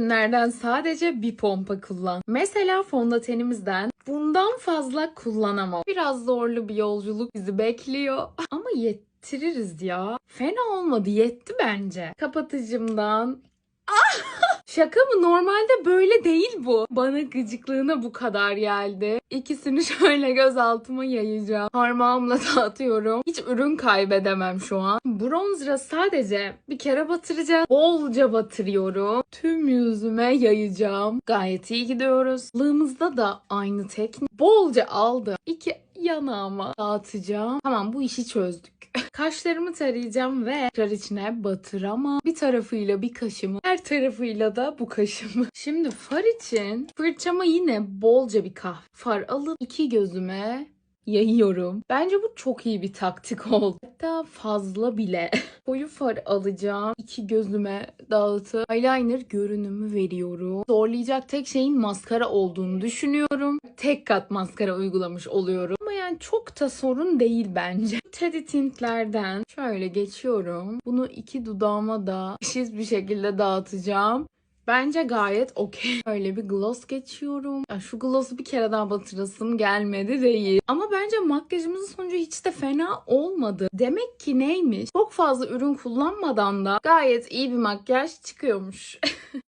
ürünlerden sadece bir pompa kullan. Mesela fondötenimizden bundan fazla kullanamam. Biraz zorlu bir yolculuk bizi bekliyor. Ama yettiririz ya. Fena olmadı yetti bence. Kapatıcımdan Şaka mı? Normalde böyle değil bu. Bana gıcıklığına bu kadar geldi. İkisini şöyle göz altıma yayacağım. Parmağımla dağıtıyorum. Hiç ürün kaybedemem şu an. Bronzer'a sadece bir kere batıracağım. Bolca batırıyorum. Tüm yüzüme yayacağım. Gayet iyi gidiyoruz. Lığımızda da aynı teknik. Bolca aldım. İki yanağıma dağıtacağım. Tamam bu işi çözdük. Kaşlarımı tarayacağım ve tekrar içine batıramam. Bir tarafıyla bir kaşımı, her tarafıyla da bu kaşımı. Şimdi far için fırçama yine bolca bir kahve far alıp iki gözüme yayıyorum. Bence bu çok iyi bir taktik oldu. Hatta fazla bile. Koyu far alacağım. iki gözüme dağıtıp eyeliner görünümü veriyorum. Zorlayacak tek şeyin maskara olduğunu düşünüyorum. Tek kat maskara uygulamış oluyorum. Yani çok da sorun değil bence. Teddy tintlerden şöyle geçiyorum. Bunu iki dudağıma da eşit bir şekilde dağıtacağım. Bence gayet okey. Böyle bir gloss geçiyorum. Ya şu gloss'u bir kere daha batırasım gelmedi değil. Ama bence makyajımızın sonucu hiç de fena olmadı. Demek ki neymiş? Çok fazla ürün kullanmadan da gayet iyi bir makyaj çıkıyormuş.